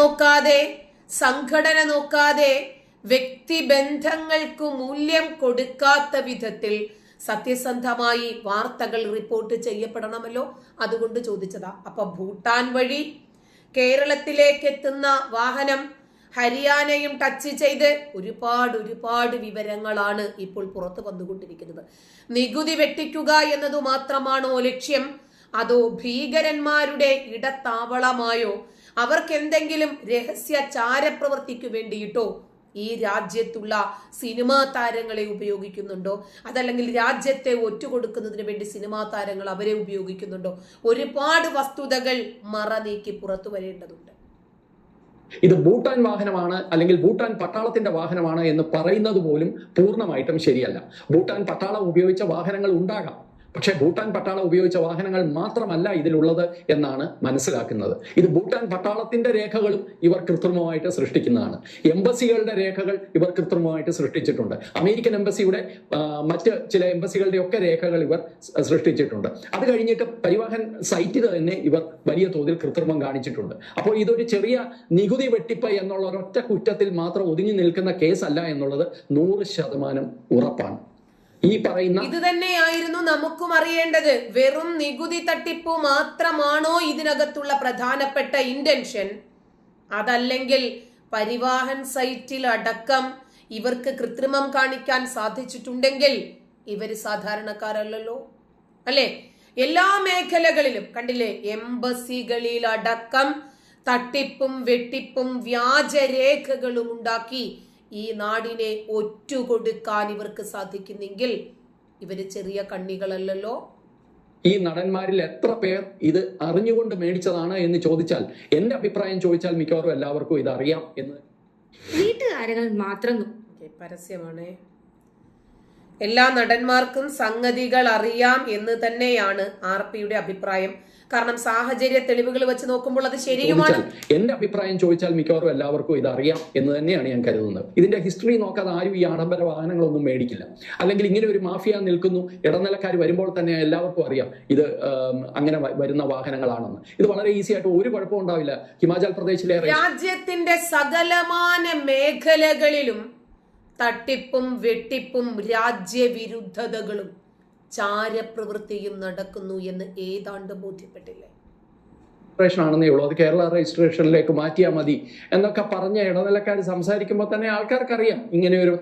നോക്കാതെ സംഘടന നോക്കാതെ വ്യക്തിബന്ധങ്ങൾക്ക് മൂല്യം കൊടുക്കാത്ത വിധത്തിൽ സത്യസന്ധമായി വാർത്തകൾ റിപ്പോർട്ട് ചെയ്യപ്പെടണമല്ലോ? അതുകൊണ്ട് ചോദിച്ചതാ. അപ്പൊ ഭൂട്ടാൻ വഴി കേരളത്തിലേക്ക് എത്തുന്ന വാഹനം ഹരിയാനയും ടച്ച് ചെയ്ത് ഒരുപാട് ഒരുപാട് വിവരങ്ങളാണ് ഇപ്പോൾ പുറത്തു വന്നുകൊണ്ടിരിക്കുന്നത്. നികുതി വെട്ടിക്കുക എന്നതു മാത്രമാണോ ലക്ഷ്യം? അതോ ഭീകരന്മാരുടെ ഇടത്താവളമായോ? അവർക്ക് എന്തെങ്കിലും രഹസ്യ ചാരപ്രവർത്തിക്കു വേണ്ടിയിട്ടോ ഈ രാജ്യത്തുള്ള സിനിമാ താരങ്ങളെ ഉപയോഗിക്കുന്നുണ്ടോ? അതല്ലെങ്കിൽ രാജ്യത്തെ ഒറ്റുകൊടുക്കുന്നതിന് വേണ്ടി സിനിമാ താരങ്ങൾ അവരെ ഉപയോഗിക്കുന്നുണ്ടോ? ഒരുപാട് വസ്തുതകൾ മറ നീക്കി പുറത്തു വരേണ്ടതുണ്ട്. ഇത് ഭൂട്ടാൻ വാഹനമാണ് അല്ലെങ്കിൽ ഭൂട്ടാൻ പട്ടാളത്തിന്റെ വാഹനമാണ് എന്ന് പറയുന്നത് പോലും പൂർണമായിട്ടും ശരിയല്ല. ഭൂട്ടാൻ പട്ടാളം ഉപയോഗിച്ച വാഹനങ്ങൾ ഉണ്ടാകാം. പക്ഷേ ഭൂട്ടാൻ പട്ടാളം ഉപയോഗിച്ച വാഹനങ്ങൾ മാത്രമല്ല ഇതിലുള്ളത് എന്നാണ് മനസ്സിലാക്കുന്നത്. ഇത് ഭൂട്ടാൻ പട്ടാളത്തിന്റെ രേഖകളും ഇവർ കൃത്രിമമായിട്ട് സൃഷ്ടിക്കുന്നതാണ്. എംബസികളുടെ രേഖകൾ ഇവർ കൃത്രിമമായിട്ട് സൃഷ്ടിച്ചിട്ടുണ്ട്. അമേരിക്കൻ എംബസിയുടെ മറ്റ് ചില എംബസികളുടെ ഒക്കെ രേഖകൾ ഇവർ സൃഷ്ടിച്ചിട്ടുണ്ട്. അത് കഴിഞ്ഞിട്ട് പരിവാഹൻ സൈറ്റിൽ തന്നെ ഇവർ വലിയ തോതിൽ കൃത്രിമം കാണിച്ചിട്ടുണ്ട്. അപ്പോൾ ഇതൊരു ചെറിയ നികുതി വെട്ടിപ്പ് എന്നുള്ള ഒരൊറ്റ കുറ്റത്തിൽ മാത്രം ഒതുങ്ങി നിൽക്കുന്ന കേസല്ല എന്നുള്ളത് നൂറ് ശതമാനം ഉറപ്പാണ്. ഈ പറയുന്ന ഇത് തന്നെയായിരുന്നു നമുക്കും അറിയേണ്ടത്. വെറും നികുതി തട്ടിപ്പ് മാത്രമാണോ ഇതിനകത്തുള്ള പ്രധാനപ്പെട്ട ഇന്റൻഷൻ അതല്ലെങ്കിൽ പരിവാഹൻ സൈറ്റിൽ അടക്കം ഇവർക്ക് കൃത്രിമം കാണിക്കാൻ സാധിച്ചിട്ടുണ്ടെങ്കിൽ ഇവർ സാധാരണക്കാരല്ലല്ലോ? അല്ലേ? എല്ലാ മേഖലകളിലും കണ്ടില്ലേ? എംബസികളിൽ അടക്കം തട്ടിപ്പും വെട്ടിപ്പും വ്യാജരേഖകളും ഉണ്ടാക്കി ഈ നാടിനെ ഒറ്റുകൊടുക്കാൻ ഇവർക്ക് സാധിക്കുന്നെങ്കിൽ ഇവർ ചെറിയ കണ്ണികളല്ലല്ലോ? ഈ നടന്മാരിൽ എത്ര പേർ ഇത് അറിഞ്ഞുകൊണ്ട് മേടിച്ചതാണ് എന്ന് ചോദിച്ചാൽ എന്റെ അഭിപ്രായം ചോദിച്ചാൽ മിക്കവാറും എല്ലാവർക്കും ഇത് അറിയാം എന്ന്. വീട്ടുകാരങ്ങൾ മാത്രം ഓക്കേ, പരസ്യമാണ്. എല്ലാ നടന്മാർക്കും സംഗതികൾ അറിയാം എന്ന് തന്നെയാണ് ആർ പിയുടെ അഭിപ്രായം. കാരണം സാഹചര്യ തെളിവുകൾ വെച്ച് നോക്കുമ്പോൾ അത് ശരിയുമാണ്. എന്റെ അഭിപ്രായം ചോദിച്ചാൽ മിക്കവാറും എല്ലാവർക്കും ഇത് അറിയാം എന്ന് തന്നെയാണ് ഞാൻ കരുതുന്നത്. ഇതിന്റെ ഹിസ്റ്ററി നോക്കാതെ ആരും ഈ ആഡംബര വാഹനങ്ങളൊന്നും മേടിക്കില്ല. അല്ലെങ്കിൽ ഇങ്ങനെ ഒരു മാഫിയ നിൽക്കുന്നു ഇടനിലക്കാർ വരുമ്പോൾ തന്നെ എല്ലാവർക്കും അറിയാം ഇത് അങ്ങനെ വരുന്ന വാഹനങ്ങളാണെന്ന്. ഇത് വളരെ ഈസി ആയിട്ട് ഒരു കുഴപ്പവും ഉണ്ടാവില്ല. ഹിമാചൽ പ്രദേശിലെ രാജ്യത്തിന്റെ സകലമാന മേഖലകളിലും തട്ടിപ്പും വെട്ടിപ്പും രാജ്യവിരുദ്ധതകളും. ചാരപ്രവൃത്തിയും നടക്കുന്നു എന്ന് ഏതാണ്ട് ബോധ്യപ്പെട്ടില്ലേ? ണെന്നേ ഉള്ളൂ. അത് കേരള രജിസ്ട്രേഷനിലേക്ക് മാറ്റിയാൽ മതി. എന്നൊക്കെ പറഞ്ഞ ഇടനിലക്കാർ സംസാരിക്കുമ്പോൾ തന്നെ ആൾക്കാർക്ക് അറിയാം ഇങ്ങനെ ഒരു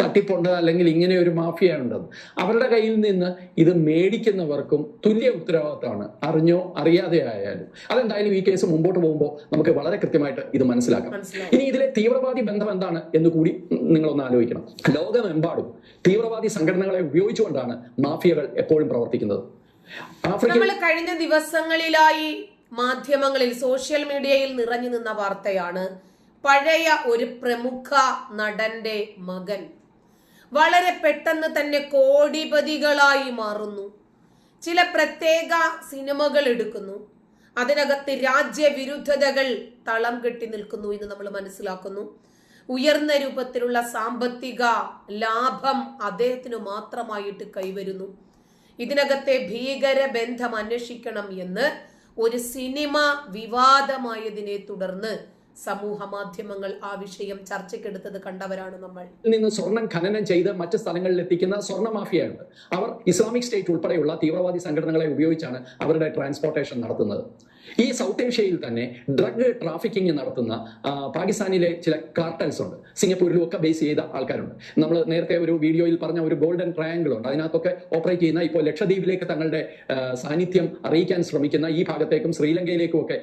തട്ടിപ്പുണ്ട് അല്ലെങ്കിൽ ഇങ്ങനെ ഒരു മാഫിയ ഉണ്ടെന്ന് അവരുടെ കയ്യിൽ നിന്ന് ഇത് മേടിക്കുന്നവർക്കും തുല്യ ഉത്തരവാദിത്തമാണ്. അറിഞ്ഞോ അറിയാതെ ആയാലും. അതെന്തായാലും ഈ കേസ് മുമ്പോട്ട് പോകുമ്പോൾ നമുക്ക് വളരെ കൃത്യമായിട്ട് ഇത് മനസ്സിലാക്കാം. ഇനി ഇതിലെ തീവ്രവാദി ബന്ധം എന്താണ് എന്ന് കൂടി നിങ്ങളൊന്ന് ആലോചിക്കണം. ലോകമെമ്പാടും തീവ്രവാദി സംഘടനകളെ ഉപയോഗിച്ചുകൊണ്ടാണ് മാഫിയകൾ എപ്പോഴും പ്രവർത്തിക്കുന്നത്. നമ്മൾ കഴിഞ്ഞ ദിവസങ്ങളിലായി മാധ്യമങ്ങളിൽ സോഷ്യൽ മീഡിയയിൽ നിറഞ്ഞു നിന്ന വാർത്തയാണ് പഴയ ഒരു പ്രമുഖ നടന്റെ മകൻ. വളരെ പെട്ടെന്ന് തന്നെ കോടിപതികളായി മാറുന്നു. ചില പ്രത്യേക സിനിമകൾ എടുക്കുന്നു. അതിനകത്ത് രാജ്യവിരുദ്ധതകൾ തളം കെട്ടി നിൽക്കുന്നു എന്ന് നമ്മൾ മനസ്സിലാക്കുന്നു. ഉയർന്ന രൂപത്തിലുള്ള സാമ്പത്തിക ലാഭം അദ്ദേഹത്തിന് മാത്രമായിട്ട് കൈവരുന്നു. ഇതിനകത്തെ ഭീകര ബന്ധം അന്വേഷിക്കണം എന്ന് ഒരു സിനിമ വിവാദമായതിനെ തുടർന്ന് സമൂഹ മാധ്യമങ്ങൾ ആ വിഷയം ചർച്ചയ്ക്കെടുത്തത് കണ്ടവരാണ് നമ്മൾ. നിന്ന് സ്വർണം ഖനനം ചെയ്ത് മറ്റ് സ്ഥലങ്ങളിൽ എത്തിക്കുന്ന സ്വർണ മാഫിയയുണ്ട്. അവർ ഇസ്ലാമിക് സ്റ്റേറ്റ് ഉൾപ്പെടെയുള്ള തീവ്രവാദി സംഘടനകളെ ഉപയോഗിച്ചാണ് അവരുടെ ട്രാൻസ്പോർട്ടേഷൻ നടത്തുന്നത്. ഈ സൗത്ത് ഏഷ്യയിൽ തന്നെ ഡ്രഗ് ട്രാഫിക്കിംഗ് നടത്തുന്ന പാകിസ്ഥാനിലെ ചില കാർട്ടൽസ് ഉണ്ട്. സിംഗപ്പൂരിലും ഒക്കെ ബേസ് ചെയ്ത ആൾക്കാരുണ്ട്. നമ്മൾ നേരത്തെ ഒരു വീഡിയോയിൽ പറഞ്ഞ ഒരു ഗോൾഡൻ ട്രയാങ്കിൾ ഉണ്ട്. അതിനകത്തൊക്കെ ഓപ്പറേറ്റ് ചെയ്യുന്ന ഇപ്പോൾ ലക്ഷദ്വീപിലേക്ക് തങ്ങളുടെ സാന്നിധ്യം അറിയിക്കാൻ ശ്രമിക്കുന്ന ഈ ഭാഗത്തേക്കും ശ്രീലങ്കയിലേക്കും ഒക്കെ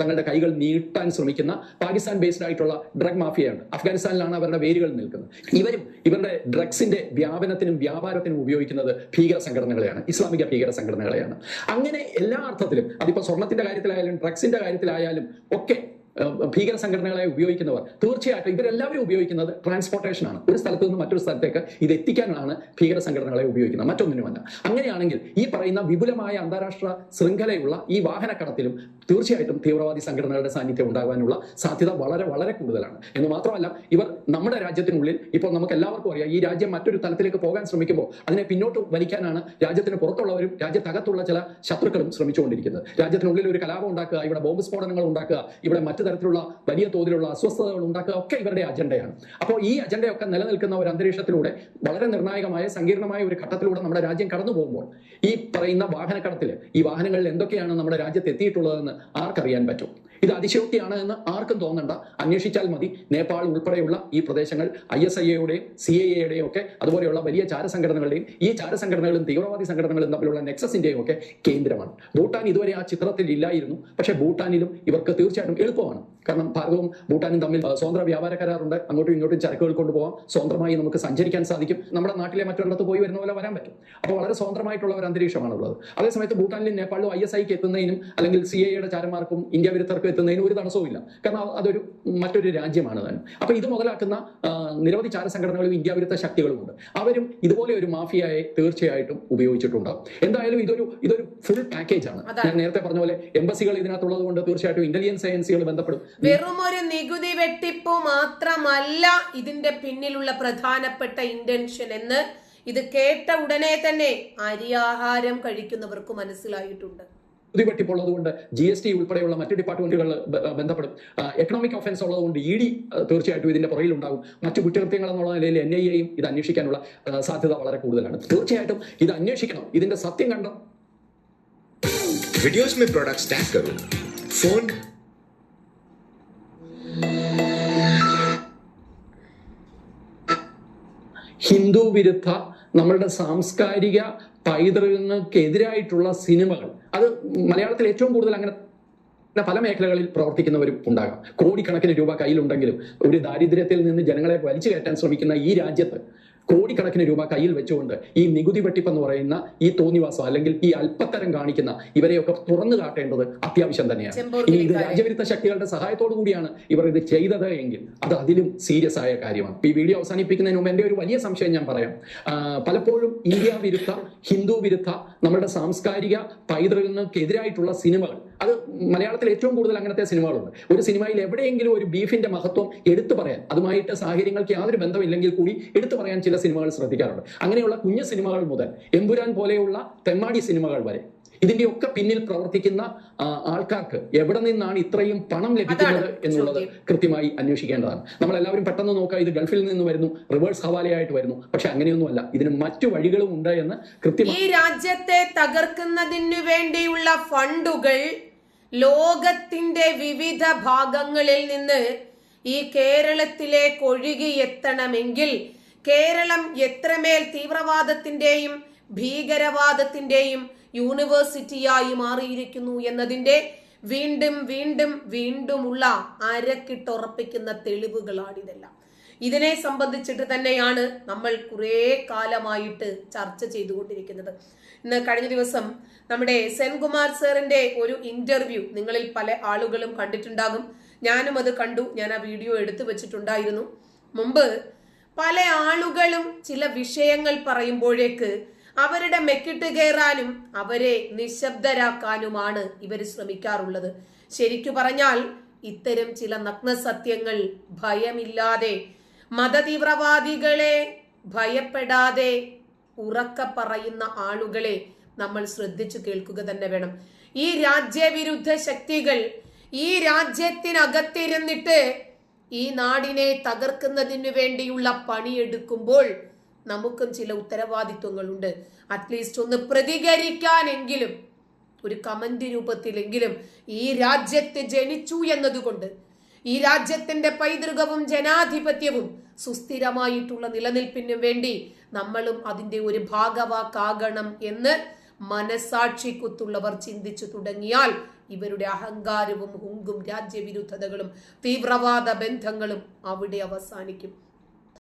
തങ്ങളുടെ കൈകൾ നീട്ടാൻ ശ്രമിക്കുന്ന പാകിസ്ഥാൻ ബേസ്ഡ് ആയിട്ടുള്ള ഡ്രഗ് മാഫിയയാണ് അഫ്ഗാനിസ്ഥാനിലാണ് അവരുടെ വേരുകൾ നിൽക്കുന്നത്. ഇവരും ഇവരുടെ ഡ്രഗ്സിന്റെ വ്യാപനത്തിനും വ്യാപാരത്തിനും ഉപയോഗിക്കുന്നത് ഭീകര സംഘടനകളെയാണ്. ഇസ്ലാമിക ഭീകര സംഘടനകളെയാണ്. അങ്ങനെ എല്ലാ അർത്ഥത്തിലും അതിപ്പോ സ്വർണത്തിന്റെ കാര്യത്തിലായാലും ഡ്രഗ്സിന്റെ കാര്യത്തിലായാലും ഒക്കെ ഭീകര സംഘടനകളെ ഉപയോഗിക്കുന്നവർ. തീർച്ചയായിട്ടും ഇവരെല്ലാവരും ഉപയോഗിക്കുന്നത് ട്രാൻസ്പോർട്ടേഷൻ ആണ്. ഒരു സ്ഥലത്ത് നിന്ന് മറ്റൊരു സ്ഥലത്തേക്ക് ഇത് എത്തിക്കാനാണ് ഭീകര സംഘടനകളെ ഉപയോഗിക്കുന്നത്. മറ്റൊന്നിനുമല്ല. അങ്ങനെയാണെങ്കിൽ ഈ പറയുന്ന വിപുലമായ അന്താരാഷ്ട്ര ശൃംഖലയുള്ള ഈ വാഹനക്കടത്തിലും തീർച്ചയായിട്ടും തീവ്രവാദി സംഘടനകളുടെ സാന്നിധ്യം ഉണ്ടാകാനുള്ള സാധ്യത വളരെ വളരെ കൂടുതലാണ്. എന്ന് മാത്രമല്ല ഇവർ നമ്മുടെ രാജ്യത്തിനുള്ളിൽ ഇപ്പോൾ നമുക്ക് എല്ലാവർക്കും അറിയാം ഈ രാജ്യം മറ്റൊരു തലത്തിലേക്ക് പോകാൻ ശ്രമിക്കുമ്പോൾ അതിനെ പിന്നോട്ട് വലിക്കാനാണ് രാജ്യത്തിന് പുറത്തുള്ളവരും രാജ്യത്തകത്തുള്ള ചില ശത്രുക്കളും ശ്രമിച്ചുകൊണ്ടിരിക്കുന്നത്. രാജ്യത്തിനുള്ളിൽ ഒരു കലാപം ഉണ്ടാക്കുക ഇവിടെ ബോംബ് സ്ഫോടനങ്ങൾ ഉണ്ടാക്കുക ഇവിടെ മറ്റ് തരത്തിലുള്ള വലിയ തോതിലുള്ള അസ്വസ്ഥതകൾ ഉണ്ടാക്കുക ഒക്കെ ഇവരുടെ അജണ്ടയാണ്. അപ്പോൾ ഈ അജണ്ടയൊക്കെ നിലനിൽക്കുന്ന ഒരു അന്തരീക്ഷത്തിലൂടെ വളരെ നിർണായകമായ സങ്കീർണമായ ഒരു ഘട്ടത്തിലൂടെ നമ്മുടെ രാജ്യം കടന്നു പോകുമ്പോൾ ഈ പറയുന്ന വാഹനക്കടത്തിൽ ഈ വാഹനങ്ങളിൽ എന്തൊക്കെയാണ് നമ്മുടെ രാജ്യത്ത് എത്തിയിട്ടുള്ളതെന്ന് ആർക്കറിയാൻ പറ്റും? ഇത് അതിശയോക്തിയാണ് എന്ന് ആർക്കും തോന്നണ്ട. അന്വേഷിച്ചാൽ മതി. നേപ്പാൾ ഉൾപ്പെടെയുള്ള ഈ പ്രദേശങ്ങൾ ഐ എസ് ഐ എയുടെയും സി ഐ എയുടെയും ഒക്കെ അതുപോലെയുള്ള വലിയ ചാരസംഘടനകളുടെയും ഈ ചാരസംഘടനകളും തീവ്രവാദി സംഘടനകളും തമ്മിലുള്ള നെക്സസിന്റെയും ഒക്കെ കേന്ദ്രമാണ്. ഭൂട്ടാൻ ഇതുവരെ ആ ചിത്രത്തിൽ ഇല്ലായിരുന്നു. പക്ഷേ ഭൂട്ടാനിലും ഇവർക്ക് തീർച്ചയായിട്ടും എളുപ്പമാണ്. കാരണം ഭാരതവും ഭൂട്ടാനും തമ്മിൽ സ്വതന്ത്ര വ്യാപാര കരാറുണ്ട്. അങ്ങോട്ടും ഇങ്ങോട്ടും ചരക്കുകൾ കൊണ്ടുപോകാം. സ്വതന്ത്രമായി നമുക്ക് സഞ്ചരിക്കാൻ സാധിക്കും. നമ്മുടെ നാട്ടിലെ മറ്റൊരിടത്ത് പോയി വരുന്ന പോലെ വരാൻ പറ്റും. അപ്പോൾ വളരെ സ്വതന്ത്രമായിട്ടുള്ള ഒരു അന്തരീക്ഷമാണുള്ളത്. അതേസമയത്ത് ഭൂട്ടാനിലും നേപ്പാളിലും ഐ എസ് ഐക്ക് എത്തുന്നതിനും അല്ലെങ്കിൽ സി ഐയുടെ ചാരന്മാർക്കും ഇന്ത്യ വിരുദ്ധർക്കും എത്തുന്നതിനും ഒരു തടസ്സവും ഇല്ല കാരണം അതൊരു മറ്റൊരു രാജ്യമാണ് താനും അപ്പൊ ഇത് മുതലാക്കുന്ന നിരവധി ചാര സംഘടനകളും ഇന്ത്യ വിരുദ്ധ ശക്തികളും ഉണ്ട് അവരും ഇതുപോലെ ഒരു മാഫിയയെ തീർച്ചയായിട്ടും ഉപയോഗിച്ചിട്ടുണ്ടാവും എന്തായാലും ഇതൊരു ഇതൊരു ഫുൾ പാക്കേജ് ആണ്. ഞാൻ നേരത്തെ പറഞ്ഞ പോലെ എംബസികൾ ഇതിനകത്തുള്ളത് കൊണ്ട് തീർച്ചയായിട്ടും ഇന്റലിജൻസ് ഏജൻസികൾ ബന്ധപ്പെടും. വെറും ഒരു നികുതി വെട്ടിപ്പ് മാത്രമല്ല ഇതിന്റെ പിന്നിലുള്ള പ്രധാനപ്പെട്ട ഇന്റൻഷൻ എന്ന് ഇത് കേട്ട ഉടനെ തന്നെ അരിയാഹാരം കഴിക്കുന്നവർക്ക് മനസ്സിലായിട്ടുണ്ട്. വെട്ടിപ്പുള്ളത് കൊണ്ട് ജി എസ് ടി ഉൾപ്പെടെയുള്ള മറ്റ് ഡിപ്പാർട്ട്മെന്റുകൾ ബ- ബന്ധപ്പെടും എക്കണോമിക് ഒഫൻസ് ഉള്ളത് കൊണ്ട് ഇ ഡി തീർച്ചയായിട്ടും ഇതിന്റെ പുറകിലുണ്ടാകും മറ്റു കുറ്റകൃത്യങ്ങൾ എന്നുള്ള നിലയിൽ എൻ ഐ എയും ഇത് അന്വേഷിക്കാനുള്ള ആ, സാധ്യത വളരെ കൂടുതലാണ് തീർച്ചയായിട്ടും ഇത് അന്വേഷിക്കണം ഇതിന്റെ സത്യം കണ്ട वीडियोस में प्रोडक्ट्स टैग करो फोन ഹിന്ദു വിരുദ്ധ നമ്മളുടെ സാംസ്കാരിക പൈതൃകങ്ങൾക്കെതിരായിട്ടുള്ള സിനിമകൾ. അത് മലയാളത്തിൽ ഏറ്റവും കൂടുതൽ അങ്ങനെ പല മേഖലകളിൽ പ്രവർത്തിക്കുന്നവരും ഉണ്ടാകാം. കോടിക്കണക്കിന് രൂപ കയ്യിലുണ്ടെങ്കിലും ഒരു ദാരിദ്ര്യത്തിൽ നിന്ന് ജനങ്ങളെ വലിച്ചു കയറ്റാൻ ശ്രമിക്കുന്ന ഈ രാജ്യത്ത് കോടിക്കണക്കിന് രൂപ കയ്യിൽ വെച്ചുകൊണ്ട് ഈ നികുതി വെട്ടിപ്പെന്ന് പറയുന്ന ഈ തോന്നിവാസം അല്ലെങ്കിൽ ഈ അല്പത്തരം കാണിക്കുന്ന ഇവരെയൊക്കെ തുറന്നു കാട്ടേണ്ടത് അത്യാവശ്യം തന്നെയാണ്. ഇനി ഇത്. രാജ്യവിരുദ്ധ ശക്തികളുടെ സഹായത്തോടു കൂടിയാണ് ഇവർ ഇത് ചെയ്തത് എങ്കിൽ അത് അതിലും സീരിയസ് ആയ കാര്യമാണ്. ഈ വീഡിയോ അവസാനിപ്പിക്കുന്നതിന് മുമ്പ് എന്റെ ഒരു വലിയ സംശയം ഞാൻ പറയാം. പലപ്പോഴും ഇന്ത്യ വിരുദ്ധ ഹിന്ദു വിരുദ്ധ നമ്മുടെ സാംസ്കാരിക പൈതൃകങ്ങൾക്കെതിരായിട്ടുള്ള സിനിമകൾ അത് മലയാളത്തിൽ ഏറ്റവും കൂടുതൽ അങ്ങനത്തെ സിനിമകളുണ്ട്. ഒരു സിനിമയിൽ എവിടെയെങ്കിലും ഒരു ബീഫിന്റെ മഹത്വം എടുത്തു പറയാൻ അതുമായിട്ട് സാഹചര്യങ്ങൾക്ക് യാതൊരു ബന്ധമില്ലെങ്കിൽ കൂടി എടുത്തു പറയാൻ ചില സിനിമകൾ ശ്രദ്ധിക്കാറുണ്ട്. അങ്ങനെയുള്ള കുഞ്ഞു സിനിമകൾ മുതൽ എമ്പുരാൻ പോലെയുള്ള തെമ്മാടി സിനിമകൾ വരെ ഇതിന്റെയൊക്കെ പിന്നിൽ പ്രവർത്തിക്കുന്ന ആൾക്കാർക്ക് എവിടെ നിന്നാണ് ഇത്രയും പണം ലഭിക്കുന്നത് എന്നുള്ളത് കൃത്യമായി അന്വേഷിക്കേണ്ടതാണ്. നമ്മൾ എല്ലാവരും പെട്ടെന്ന് നോക്കുക ഇത് ഗൾഫിൽ നിന്ന് വരുന്നു റിവേഴ്സ് ഹവാലയായിട്ട് വരുന്നു. പക്ഷെ അങ്ങനെയൊന്നുമല്ല ഇതിന് മറ്റു വഴികളും ഉണ്ട് എന്ന് കൃത്യമായി ഈ രാജ്യത്തെ തകർക്കുന്നതിന് വേണ്ടിയുള്ള ഫണ്ടുകൾ ലോകത്തിന്റെ വിവിധ ഭാഗങ്ങളിൽ നിന്ന് ഈ കേരളത്തിലേക്ക് ഒഴുകി എത്തണമെങ്കിൽ കേരളം എത്രമേൽ തീവ്രവാദത്തിന്റെയും ഭീകരവാദത്തിന്റെയും യൂണിവേഴ്സിറ്റിയായി മാറിയിരിക്കുന്നു എന്നതിന്റെ വീണ്ടും വീണ്ടും വീണ്ടുമുള്ള അരക്കിട്ടുറപ്പിക്കുന്ന തെളിവുകളാണിതെല്ലാം ഇതിനെ സംബന്ധിച്ചിട്ട് തന്നെയാണ് നമ്മൾ കുറേ കാലമായിട്ട് ചർച്ച ചെയ്തുകൊണ്ടിരിക്കുന്നത്. ഇന്ന് കഴിഞ്ഞ ദിവസം നമ്മുടെ സെൻകുമാർ സാറിന്റെ ഒരു ഇന്റർവ്യൂ നിങ്ങളിൽ പല ആളുകളും കണ്ടിട്ടുണ്ടാകും. ഞാനും അത് കണ്ടു. ഞാൻ ആ വീഡിയോ എടുത്തു വെച്ചിട്ടുണ്ടായിരുന്നു. മുമ്പ് പല ആളുകളും ചില വിഷയങ്ങൾ പറയുമ്പോഴേക്ക് അവരുടെ മെക്കിട്ട് കയറാനും അവരെ നിശബ്ദരാക്കാനുമാണ് ഇവർ ശ്രമിക്കാറുള്ളത്. ശരിക്കു പറഞ്ഞാൽ ഇത്തരം ചില നഗ്ന സത്യങ്ങൾ ഭയമില്ലാതെ മതതീവ്രവാദികളെ ഭയപ്പെടാതെ ഉറക്ക പറയുന്ന ആളുകളെ നമ്മൾ ശ്രദ്ധിച്ചു കേൾക്കുക തന്നെ വേണം. ഈ രാജ്യവിരുദ്ധ ശക്തികൾ ഈ രാജ്യത്തിനകത്തിരുന്നിട്ട് ഈ നാടിനെ തകർക്കുന്നതിനു വേണ്ടിയുള്ള പണിയെടുക്കുമ്പോൾ നമുക്കും ചില ഉത്തരവാദിത്വങ്ങളുണ്ട്. അറ്റ്ലീസ്റ്റ് ഒന്ന് പ്രതികരിക്കാനെങ്കിലും ഒരു കമന്റ് രൂപത്തിലെങ്കിലും ഈ രാജ്യത്ത് ജനിച്ചു എന്നതുകൊണ്ട് ഈ രാജ്യത്തിന്റെ പൈതൃകവും ജനാധിപത്യവും സുസ്ഥിരമായിട്ടുള്ള നിലനിൽപ്പിനും വേണ്ടി നമ്മളും അതിന്റെ ഒരു ഭാഗവാക്കാകണം എന്ന് മനസാക്ഷിക്കുത്തുള്ളവർ ചിന്തിച്ചു തുടങ്ങിയാൽ ഇവരുടെ അഹങ്കാരവും ഹുങ്കും രാജ്യവിരുദ്ധതകളും തീവ്രവാദ ബന്ധങ്ങളും അവിടെ അവസാനിക്കും.